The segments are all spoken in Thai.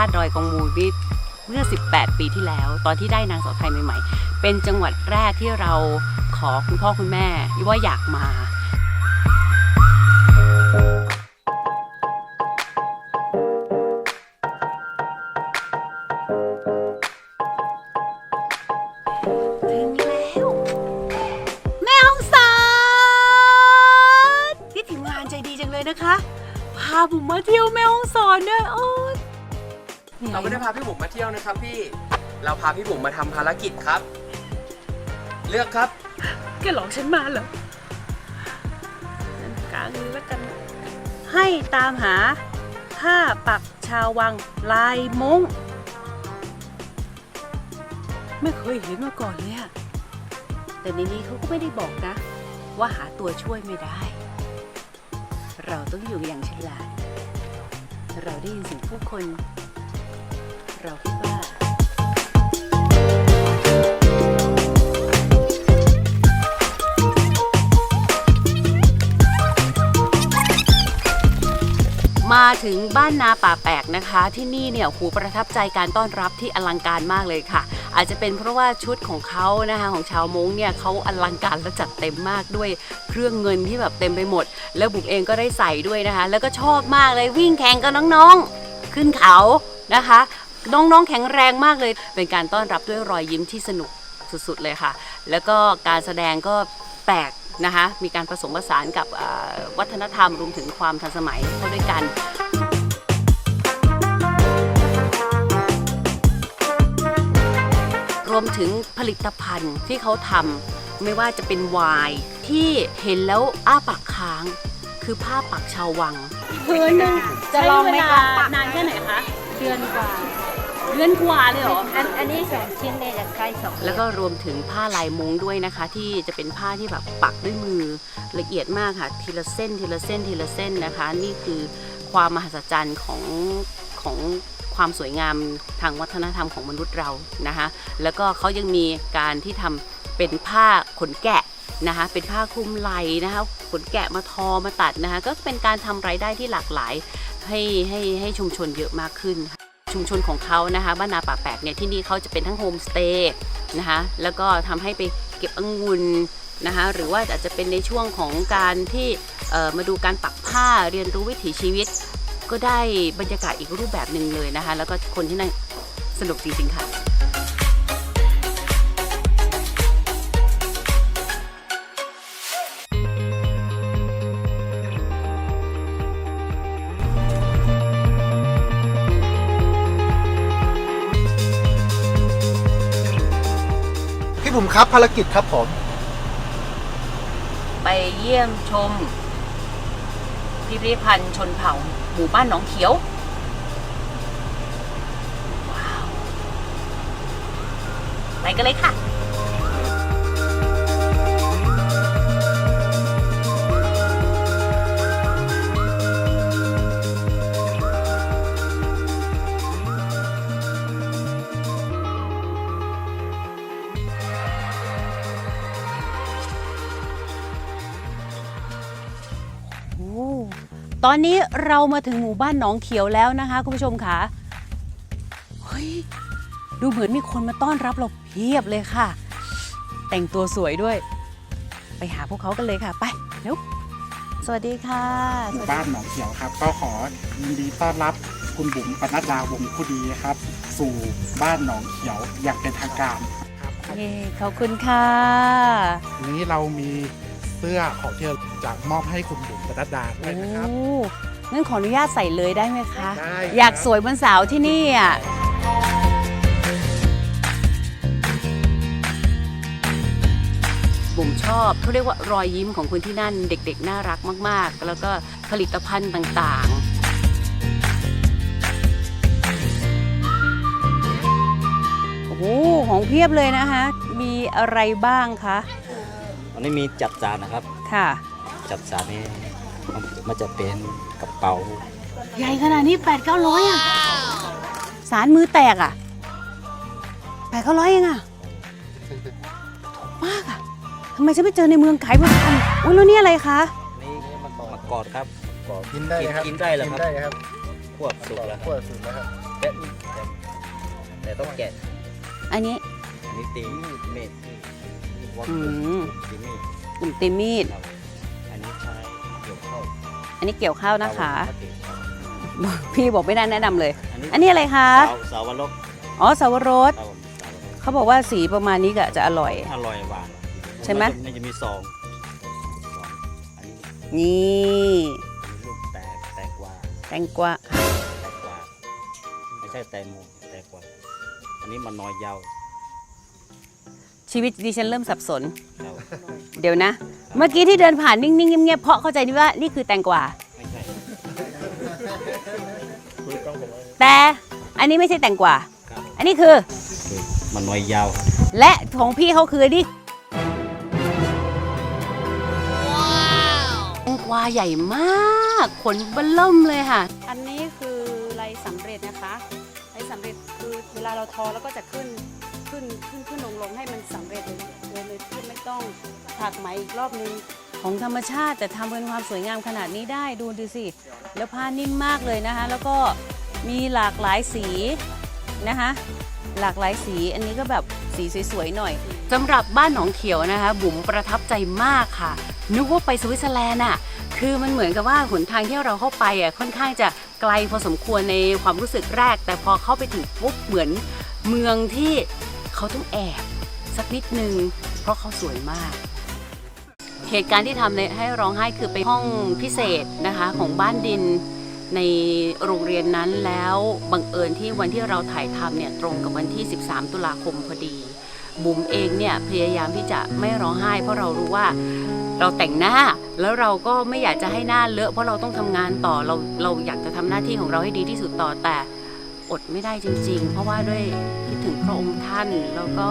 าตุดอยกองมูนี่เมื่อ 18 ปีที่แล้ว ตอนที่ได้นางสาวไทยใหม่ๆ เป็นจังหวัดแรกที่เราขอคุณพ่อคุณแม่ว่าอยากมา เราไม่ได้พาพี่บุ๋มมาเที่ยวนะครับพี่ เราพาพี่บุ๋มมาทำภารกิจครับ เลือกครับ แกหลอกฉันมาเหรองั้นกลางนี้แล้วกัน ให้ตามหาผ้าปักชาววังลายมงไม่เคยเห็นมาก่อนเลยอะแต่ในนี้เขาก็ไม่ได้บอกนะ ว่าหาตัวช่วยไม่ได้ เราต้องอยู่อย่างฉลาด เราได้ยินเสียงผู้คน เราคิดว่ามาถึงบ้านนาป่าแปลกนะคะ ที่นี่เนี่ยหูประทับใจการต้อนรับที่อลังการมากเลยค่ะ อาจจะเป็นเพราะว่าชุดของเขานะคะของชาวมงเนี่ยเขาอลังการและจัดเต็มมากด้วยเครื่องเงินที่แบบเต็มไปหมด แล้วบุ๋มเองก็ได้ใส่ด้วยนะคะ แล้วก็ชอบมากเลยวิ่งแข่งกับน้องๆ ขึ้นเขานะคะ น้องๆแข็งแรงมากเลย เป็นการต้อนรับด้วยรอยยิ้มที่สนุกสุดๆเลยค่ะ แล้วก็การแสดงก็แปลกนะคะ มีการผสมผสานกับอ่าวัฒนธรรมรวมถึงความทันสมัยเข้าด้วยกันรวมถึงผลิตภัณฑ์ที่เขาทำไม่ว่าจะเป็นไวน์ที่เห็นแล้วอ้าปากค้าง คือผ้าปักชาววังพื้นนึงจะลองไหมคะนานแค่ไหนคะ เดือนกว่า เดือนกว่าเลยเหรอ อันอันนี้สองชิ้นเนี่ยจะใกล้สองแล้วก็รวมถึงผ้าลายมุ้งด้วยนะคะ ที่จะเป็นผ้าที่แบบปักด้วยมือละเอียดมากค่ะ ทีละเส้นทีละเส้นทีละเส้นนะคะ นี่คือความมหัศจรรย์ของของความสวยงามทางวัฒนธรรมของมนุษย์เรานะคะ แล้วก็เขายังมีการที่ทำเป็นผ้าขนแกะนะคะเป็นผ้าคลุมไหล่นะคะขนแกะมาทอมาตัดนะคะก็เป็นการทำรายได้ที่หลากหลายให้ให้ให้ชุมชนเยอะมากขึ้น ชุมชนของเขานะคะบ้านนาป่าแปกเนี่ยที่นี่เขาจะเป็นทั้งโฮมสเตย์นะคะแล้วก็ทำให้ไปเก็บองุ่นนะคะหรือว่าอาจจะเป็นในช่วงของการที่มาดูการปักผ้าเรียนรู้วิถีชีวิต ก็ได้บรรยากาศอีกรูปแบบหนึ่งเลยนะคะแล้วก็คนที่นั่นสนุกจริงๆค่ะ ครับภารกิจครับผม ไปเยี่ยมชม พิพิธภัณฑ์ชนเผ่า หมู่บ้านหนองเขียว ว้าว ไปกันเลยค่ะ ตอนนี้เรามาถึงหมู่บ้านหนองเขียวแล้วนะคะคุณผู้ชมค่ะเฮ้ยดูเหมือนมีคนมาต้อนรับเราเพียบเลยค่ะ แต่งตัวสวยด้วย ไปหาพวกเขากันเลยค่ะ ไปเร็วสวัสดีค่ะหมู่บ้านหนองเขียวครับ ก็ขอยินดีต้อนรับคุณบุ๋มปนัดดาวงผู้ดีครับ สู่บ้านหนองเขียวอย่างเป็นทางการครับเย้ขอบคุณค่ะวันนี้เรามี เสื้อของที่เราจะมอบให้คุณบุ๋มปนัดดาด้วยนะครับ โอ้งั้นขออนุญาตใส่เลยได้ไหมคะ ได้อยากสวยเหมือนสาวที่นี่อะ บุ๋มชอบเขาเรียกว่ารอยยิ้มของคนที่นั่นเด็กๆ น่ารักมากๆ แล้วก็ผลิตภัณฑ์ต่างๆ โอ้โหของเพียบเลยนะคะ มีอะไรบ้างคะอั นนี้มีจับจานนะครับ ค่ะ จับจานนี้มันมันจะเป็นกระเป๋า ใหญ่ขนาดนี้แปดเก้าร้อยอะ สารมือแตกอะแปดเก้าร้อยเองอะถูกมากอะทำไมฉันไม่เจอในเมืองขายบนทันอุ้ยแล้วนี่อะไรคะ นี่มะกอกครับ กินได้ครับกินได้เหรอครับ กินได้ครับโพวกสุกแล้วคขั้วรับสุดแล้วครับแต่แต่แต่ต้องแกะอันนี้อันนี้ตีมีดเม็ด ว่าอืมตีมีดกลุ่มตีมีด ครับอันนี้ใช้เกี่ยวข้าวอันนี้เกี่ยวข้าวนะคะพี่บอกไม่ได้แนะนำเลย อันนี้อะไรคะ สาวสาวรกอ๋อสาวรส ครับผมสาวรกเขาบอกว่าสีประมาณนี้ก็จะอร่อย อร่อยหวานใช่ไหม นจะมันจะมีซองซองอันนี้นี่อันนี้ลูกแตกแตกกวาแตงกวาแตกกวาไม่ใช่แตงโมแตกกวาอันนี้มันน้อยยาว ชีวิตดิฉันเริ่มสับสน ครับเดี๋ยวนะ เมื่อกี้ที่เดินผ่านนิ่งๆเงียบๆเพราะเข้าใจนี่ว่านี่คือแตงกวา ไม่ใช่แต่อันนี้ไม่ใช่แตงกวา ครับอันนี้คือ คือมันน้อยยาวครับและของพี่เขาคือนี่แตงกวาใหญ่มากขนเบล่มเลยค่ะ อันนี้คือไรสำเร็จนะคะไรสำเร็จคือเวลาเราทอแล้วก็จะขึ้น ขึ้นขึ้นขึ้นลงลงให้มันสำเร็จเลยเลยเลยที่ไม่ต้องถักไหมอีกรอบนึงของธรรมชาติ แต่ทำเป็นความสวยงามขนาดนี้ได้ดูดูสิ แล้วผ้านิ่มมากเลยนะคะ แล้วก็มีหลากหลายสีนะคะ หลากหลายสีอันนี้ก็แบบสีสวยๆหน่อยสำหรับบ้านหนองเขียวนะคะ บุ๋มประทับใจมากค่ะ นึกว่าไปสวิตเซอร์แลนด์อะคือมันเหมือนกับว่าหนทางที่เราเข้าไปอะค่อนข้างจะไกลพอสมควรในความรู้สึกแรก แต่พอเข้าไปถึงปุ๊บเหมือนเมืองที่ เขาต้องแอบสักนิดนึง เพราะเขาสวยมาก เหตุการณ์ที่ทำให้ร้องไห้คือไปห้องพิเศษนะคะของบ้านดินในโรงเรียนนั้นแล้วบังเอิญที่วันที่เราถ่ายทำเนี่ยตรงกับวันที่ 13 ตุลาคมพอดี บุ๋มเองเนี่ยพยายามที่จะไม่ร้องไห้ เพราะเรารู้ว่าเราแต่งหน้าแล้วเราก็ไม่อยากจะให้หน้าเลอะเพราะเราต้องทำงานต่อเราเราอยากจะทำหน้าที่ของเราให้ดีที่สุดต่อแต่ อดไม่ได้จริง ๆ เพราะว่าด้วยคิดถึงพระองค์ท่าน แล้วก็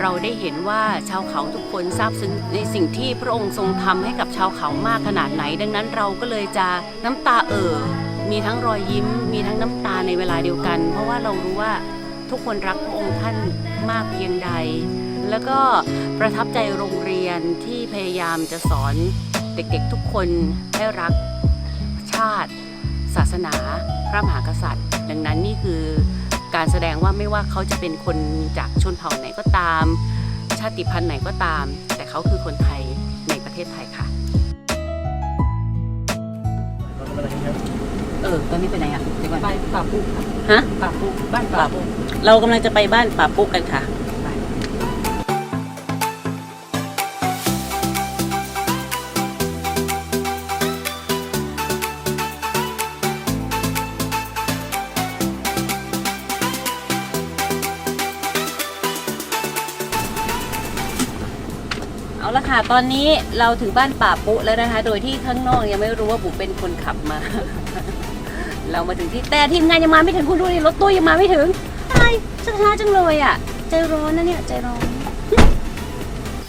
เราได้เห็นว่าชาวเขาทุกคนซาบซึ้งในสิ่งที่พระองค์ทรงทำให้กับชาวเขามากขนาดไหน ดังนั้นเราก็เลยจะน้ำตาเอ่อมีทั้งรอยยิ้ม มีทั้งน้ำตาในเวลาเดียวกัน เพราะว่าเรารู้ว่าทุกคนรักพระองค์ท่านมากเพียงใด แล้วก็ประทับใจโรงเรียนที่พยายามจะสอนเด็กๆทุกคนให้รักชาติ ศาสนา พระมหากษัตริย์ งนั้นนี่คือการแสดงว่าไม่ว่าเขาจะเป็นคนจากชนเผ่าไหนก็ตาม ชาติพันธุ์ไหนก็ตาม แต่เขาคือคนไทยในประเทศไทยค่ะ เออตอนนี้ไปไหนอะเดี๋ยวก่อนไปป่าปุกฮะป่าปุกบ้านป่าปุกเรากำลังจะไปบ้านป่าปุ๊กกันค่ะ ตอนนี้เราถึงบ้านป่าปุ๊แล้วนะคะ โดยที่ข้างนอกยังไม่รู้ว่าบุ๋มเป็นคนขับมา เรามาถึงที่แต่ทีมงานยังมาไม่ถึงคุณดูดิรถตู้ยังมาไม่ถึงอะไรช้าจังเลยอะ ใจร้อนนะเนี่ยใจร้อน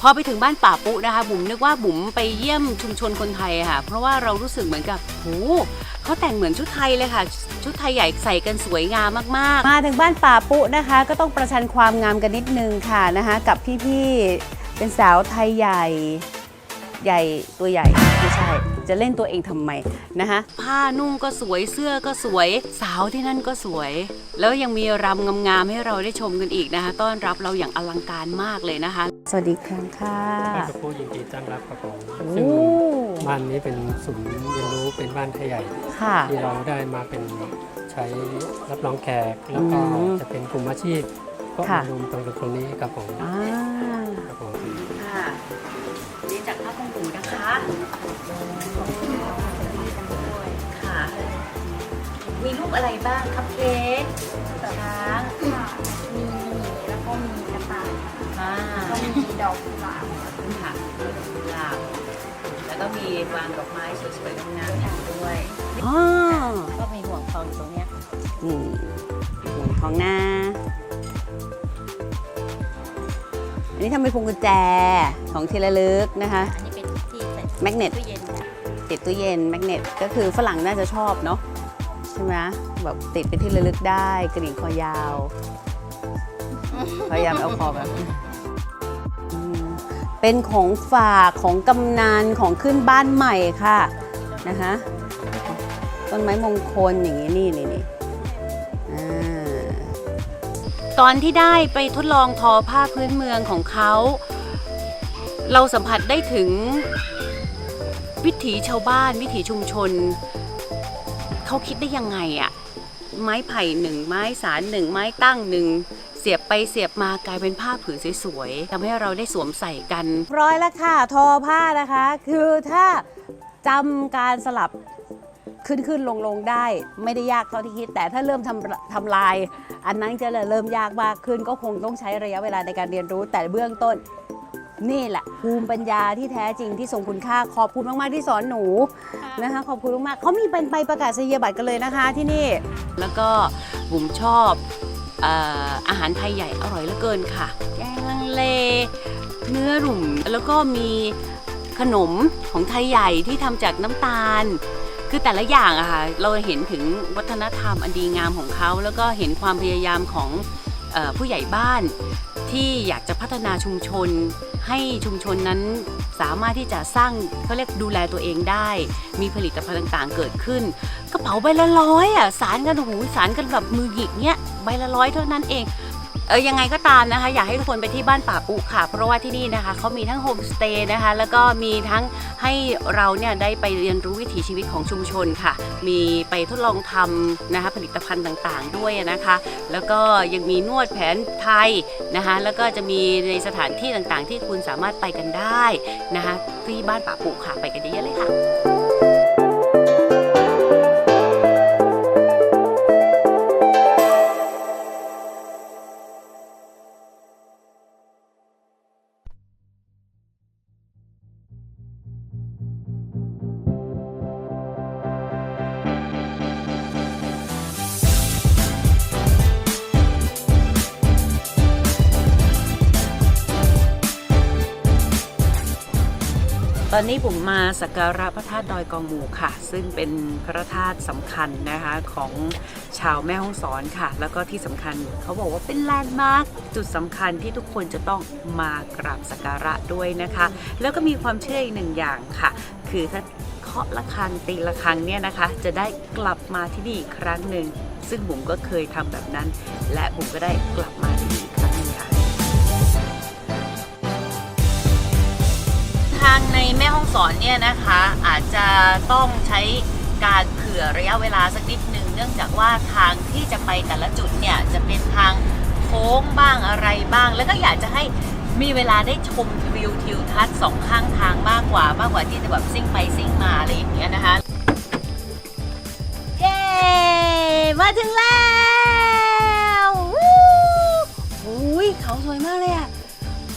พอไปถึงบ้านป่าปุ๊นะคะ บุ๋มนึกว่าบุ๋มไปเยี่ยมชุมชนคนไทยอะค่ะ เพราะว่าเรารู้สึกเหมือนกับโหเขาแต่งเหมือนชุดไทยเลยค่ะ ชุดไทยใหญ่ใส่กันสวยงามมากๆ มาถึงบ้านป่าปุ๊นะคะ ก็ต้องประชันความงามกันนิดนึงค่ะนะคะ กับพี่ๆ เป็นสาวไทยใหญ่ใหญ่ตัวใหญ่ไม่ใช่ จะเล่นตัวเองทำไมนะคะผ้านุ่งก็สวยเสื้อก็สวย สาวที่นั่นก็สวย แล้วยังมีรำงามๆให้เราได้ชมกันอีกนะคะ ต้อนรับเราอย่างอลังการมากเลยนะคะ สวัสดีครั้งค่ะบ้านกระพู้ยินดีต้อนรับครับผมโอ้ซึ่งบ้านนี้เป็นศูนย์เรียนรู้เป็นบ้านไทยใหญ่ค่ะที่เราได้มาเป็นใช้รับรองแขกแล้วก็อืมจะเป็นกลุ่มอาชีพก็ค่ะมารวมตรงกันตรงนี้ครับผมอ่าครับผมค่ะ นี่จากผ้าคงหูนะคะค่ะ มีรูปอะไรบ้างคัพเค้กช้างค่ะมีแล้วก็มีกระต่ายอ่าก็มีดอกกุหลาบค่ะกุหลาบแล้วก็มีวางดอกไม้สวยๆงามๆด้วย อ๋อก็มีห่วงทองอยู่ตรงเนี้ยนี่ห่วงทองหน้า อันนี้ทำเป็นพวงกุญแจของทีละลึกนะคะ อันนี้เป็นที่ใส่แมกเนต ตู้เย็นค่ะติดตู้เย็นแมกเนตก็คือฝรั่งน่าจะชอบเนาะใช่ไหมแบบติดเป็นที่ระลึกได้กระดิ่งคอยาว พยายามเอาคอแบบอืมเป็นของฝากของกำนันของขึ้นบ้านใหม่ค่ะนะคะต้นไม้มงคลอย่างนี้นี่นี่นี่ ตอนที่ได้ไปทดลองทอผ้าพื้นเมืองของเขา เราสัมผัสได้ถึงวิถีชาวบ้านวิถีชุมชน เขาคิดได้ยังไงอะไม้ไผ่หนึ่งไม้สารหนึ่งไม้ตั้งหนึ่งเสียบไปเสียบมากลายเป็นผ้าผืนสวยๆทำให้เราได้สวมใส่กัน ร้อยล้วค่ะ ทอผ้านะคะ คือถ้าจำการสลับ ขึ้นขึ้นลงลงได้ ไม่ได้ยากเท่าที่คิด แต่ถ้าเริ่มทำทำลาย อันนั้นจะเริ่มยากมากขึ้นก็คงต้องใช้ระยะเวลาในการเรียนรู้ แต่เบื้องต้นนี่แหละภูมิปัญญาที่แท้จริงที่ทรงคุณค่าขอบคุณมาก ๆ ที่สอนหนูนะคะขอบคุณมากๆเขามีเป็นใบประกาศนียบัตรกันเลยนะคะที่นี่ แล้วก็บุ๋มชอบเอ่อาหารไทยใหญ่อร่อยเหลือเกินค่ะ แกงลังเล เนื้อหรุ่มแล้วก็มีขนมของไทยใหญ่ที่ทำจากน้ำตาล คือแต่ละอย่างอะค่ะเราเห็นถึงวัฒนธรรมอันดีงามของเขา แล้วก็เห็นความพยายามของอผู้ใหญ่บ้านที่อยากจะพัฒนาชุมชน ให้ชุมชนนั้นสามารถที่จะสร้างเขาเรียกดูแลตัวเองได้ มีผลิตภัณฑ์ต่างๆ เกิดขึ้นกระเป๋าใบละร้อยอะสารกันหูสารกันแบบมือหยิกเนี้ยใบละร้อยเท่านั้นเอง เออยังไงก็ตามนะคะ อยากให้ทุกคนไปที่บ้านป่าปุค่ะ เพราะว่าที่นี่นะคะเขามีทั้งโฮมสเตย์นะคะ แล้วก็มีทั้งให้เราเนี่ยได้ไปเรียนรู้วิถีชีวิตของชุมชนค่ะ มีไปทดลองทำนะคะผลิตภัณฑ์ต่างๆ ด้วยนะคะ แล้วก็ยังมีนวดแผนไทยนะคะ แล้วก็จะมีในสถานที่ต่างๆ ที่คุณสามารถไปกันได้นะคะที่บ้านป่าปุค่ะไปกันเยอะๆเลยค่ะ อนนี้ผมมาสักการะพระธาตุดอยกองหมูค่ะ ซึ่งเป็นพระธาตุสำคัญนะคะของชาวแม่ฮ่องสอนค่ะ แล้วก็ที่สำคัญเขาบอกว่าเป็นแลนด์มาร์คจุดสำคัญที่ทุกคนจะต้องมากราบสักการะด้วยนะคะ แล้วก็มีความเชื่ออีกหนึ่งอย่างค่ะ คือถ้าเคาะระฆังตีระฆังเนี่ยนะคะ จะได้กลับมาที่นี่อีกครั้งหนึ่งซึ่งผมก็เคยทำแบบนั้น และผมก็ได้กลับมาที่นี่างในแม่ห้องสอนเนี่ยนะคะอาจจะต้องใช้การเผื่อระยะเวลาสักนิดหนึ่งเนื่องจากว่าทางที่จะไปแต่ละจุดเนี่ยจะเป็นทางโค้งบ้างอะไรบ้าง แล้วก็อยากจะให้มีเวลาได้ชมวิวทิวทัศน์สองข้างทางมากกว่ามากกว่าที่จะแบบซิ่งไปซิ่งมาอะไรอย่างเงี้ยนะคะเย้มาถึงแล้ววู้หูยเขาสวยมากเลยอะ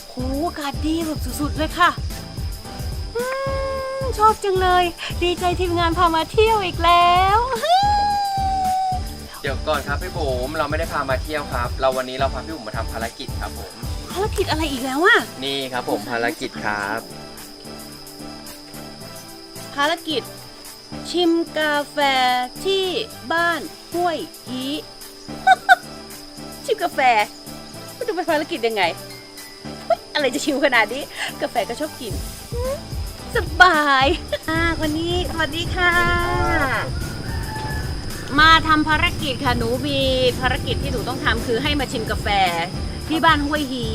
โหอากาศดีแบบสุดๆเลยค่ะ มชอบจังเลย ดีใจทีมงานพามาเที่ยวอีกแล้วเดี๋ยวก่อนครับพี่บุ๋มเราไม่ได้พามาเที่ยวครับ เราวันนี้เราพาพี่บุ๋มมาทำภารกิจครับผม ภารกิจอะไรอีกแล้วอะนี่ครับผมภารกิจครับ ภารกิจ ชิมกาแฟที่บ้านห้วยฮี ชิมกาแฟมันดูเป็นภารกิจยังไงเฮ้ยอะไรจะชิมขนาดนี้ กาแฟก็ชอบกินอืม สบายอ่าวันนี้สวัสดีค่ะ มาทำภารกิจค่ะหนูมีภารกิจที่หนูต้องทำคือให้มาชิมกาแฟที่บ้านห้วยฮี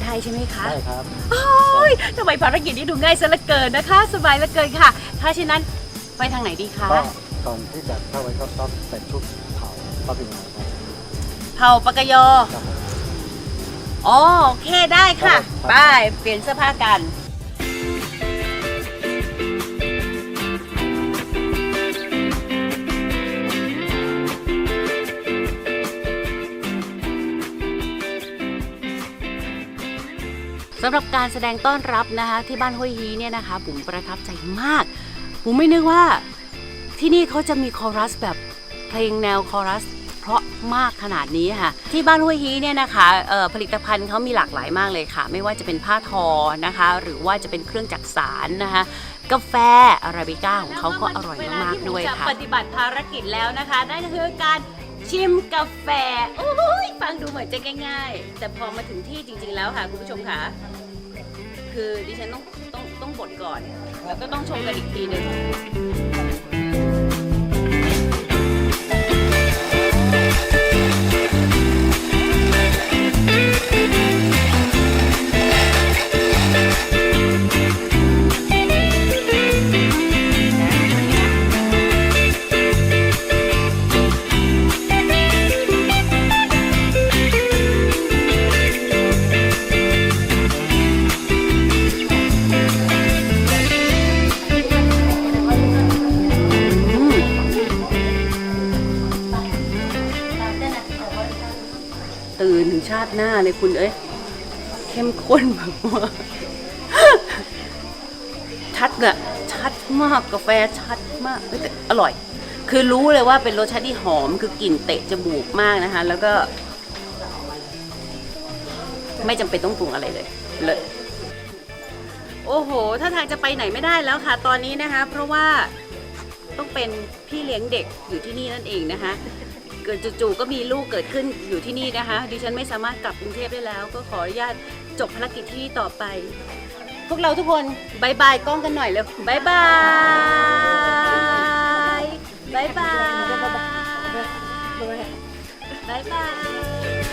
ได้ใช่ไหมคะได้ครับ โอ้ยทำไมภารกิจนี้ดูง่ายซะเหลือเกินนะคะ สบายเหลือเกินค่ะ ถ้าเช่นนั้นไปทางไหนดีคะก็ก่อนที่จะเข้าไปก็ต้องใส่ชุดเผาพระบิดาครับเผาปากกยอ ครับผม อ๋อโอเคได้ค่ะ ครับ ไป เปลี่ยนเสื้อผ้ากันำหรับการแสดงต้อนรับนะคะที่บ้านห้วยฮีเนี่ยนะคะบุ๋มประทับใจมากบุ๋มไม่นึกว่าที่นี่เขาจะมีคอรัสแบบเพลงแนวคอรัสเพราะมากขนาดนี้ค่ะ ที่บ้านห้วยฮีเนี่ยนะคะผลิตภัณฑ์เขามีหลากหลายมากเลยค่ะ ไม่ว่าจะเป็นผ้าทอนะคะ หรือว่าจะเป็นเครื่องจักสารนะคะกาแฟอาราบิก้าของเขาก็อร่อยมากๆด้วยค่ะปฏิบัติภารกิจแล้วนะคะ นั่นก็คือการชิมกาแฟอ้ยฟังดูเหมือนจะง่าย ๆ แต่พอมาถึงที่จริง ๆ แล้วค่ะ คุณผู้ชมค่ะ คือดิฉันต้องต้องต้องบดก่อน แล้วก็ต้องชมกันอีกทีหนึ่ง ข้นแบบว่าชัดอะชัดมากกาแฟชัดมากเอ้ยแต่อร่อย คือรู้เลยว่าเป็นรสชาติที่หอมคือกลิ่นเตะจมูกมากนะคะ แล้วก็ ไม่จำเป็นต้องปรุงอะไรเลยเลยโอ้โห ถ้าทางจะไปไหนไม่ได้แล้วค่ะ ตอนนี้นะคะ เพราะว่าต้องเป็นพี่เลี้ยงเด็กอยู่ที่นี่นั่นเองนะคะเกิดจู่ๆก็มีลูกเกิดขึ้นอยู่ที่นี่นะคะ ดิฉันไม่สามารถกลับกรุงเทพได้แล้ว ก็ขออนุญาต จบภารกิจที่ต่อไป พวกเราทุกคนบายบายกล้องกันหน่อยเร็วบายบายบายบายบายบาย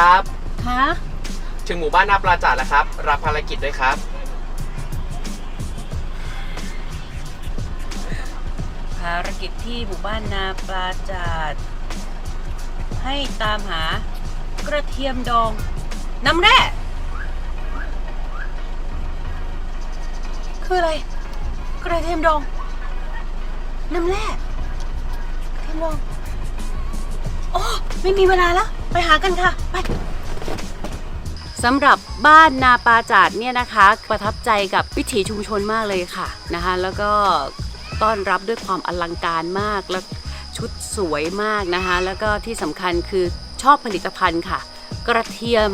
ครับ คะถึงหมู่บ้านนาปลาจาดแล้วครับ รับภารกิจด้วยครับ ภารกิจที่หมู่บ้านนาปลาจาด ให้ตามหากระเทียมดอง น้ำแร่คืออะไร กระเทียมดอง น้ำแร่กระเทียมดองโอ้ไม่มีเวลาแล้ว ไปหากันค่ะ ไปสำหรับบ้านนาปาจาดเนี่ยนะคะ ประทับใจกับวิถีชุมชนมากเลยค่ะนะคะ แล้วก็ต้อนรับด้วยความอลังการมากแล้วชุดสวยมากนะคะ แล้วก็ที่สำคัญคือชอบผลิตภัณฑ์ค่ะ กระเทียม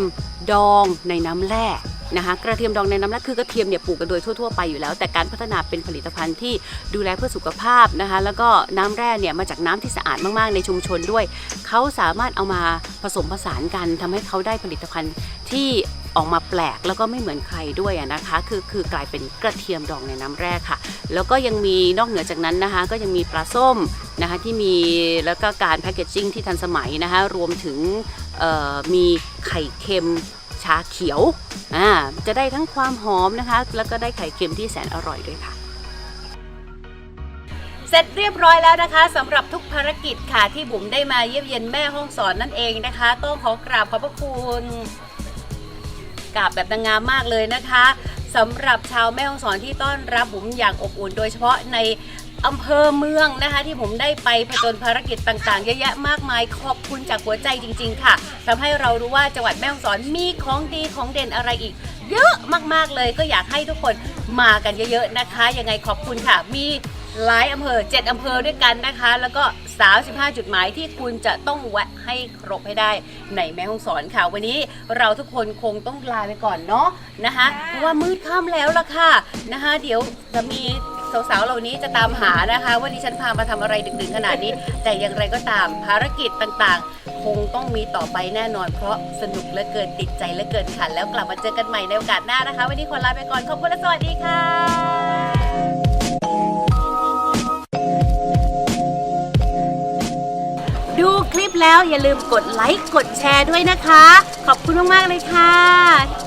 ดองในน้ำแร่ นะคะกระเทียมดองในน้ำแร่คือกระเทียมเนี่ยปลูกกันโดยทั่วๆไปอยู่แล้ว แต่การพัฒนาเป็นผลิตภัณฑ์ที่ดูแลเพื่อสุขภาพนะคะแล้วก็น้ำแร่เนี่ยมาจากน้ำที่สะอาดมากๆ ในชุมชนด้วย เขาสามารถเอามาผสมผสานกันทำให้เขาได้ผลิตภัณฑ์ที่ออกมาแปลกแล้วก็ไม่เหมือนใครด้วยนะคะ คือคือกลายเป็นกระเทียมดองในน้ำแร่ค่ะ แล้วก็ยังมีนอกเหนือจากนั้นนะคะ ก็ยังมีปลาส้มนะคะที่มีแล้วก็การแพคเกจจิ้งที่ทันสมัยนะคะรวมถึงมีไข่เค็ม ชาเขียวอ่าจะได้ทั้งความหอมนะคะ แล้วก็ได้ไข่เค็มที่แสนอร่อยด้วยค่ะเสร็จเรียบร้อยแล้วนะคะสำหรับทุกภารกิจค่ะที่บุ๋มได้มาเยี่ยมเยียนแม่ห้องสอนนั่นเองนะคะ ต้องขอกราบขอบพระคุณกราบแบบนางงามมากเลยนะคะสำหรับชาวแม่ห้องสอนที่ต้อนรับบุ๋มอย่างอบอุ่น โดยเฉพาะใน อำเภอเมืองนะคะ ที่ผมได้ไปผจญภารกิจต่างๆ เยอะแยะมากมายขอบคุณจากหัวใจจริง ๆ ค่ะทำให้เรารู้ว่าจังหวัดแม่ฮ่องสอนมีของดีของเด่นอะไรอีก เยอะมากๆเลยก็อยากให้ทุกคนมากันเยอะๆนะคะ ยังไงขอบคุณค่ะ มีหลายอำเภอ 7 อำเภอด้วยกันนะคะ แล้วก็ 35 จุดหมายที่คุณจะต้องแวะให้ครบให้ได้ในแม่ฮ่องสอนค่ะ วันนี้เราทุกคนคงต้องลาไปก่อนเนาะนะคะ เพราะว่ามืดค่ำแล้วล่ะค่ะนะคะ เดี๋ยวจะมี สาวๆเหล่านี้จะตามหานะคะ ว่าดิฉันพามาทำอะไรดึกๆขนาดนี้ แต่อย่างไรก็ตามภารกิจต่างๆ คงต้องมีต่อไปแน่นอน เพราะสนุกเหลือเกินติดใจเหลือเกินค่ะแล้วกลับมาเจอกันใหม่ในโอกาสหน้านะคะ วันนี้ขอลาไปก่อนขอบคุณและสวัสดีค่ะดูคลิปแล้วอย่าลืมกดไลค์ กดแชร์ด้วยนะคะ ขอบคุณมาก ๆ เลยค่ะ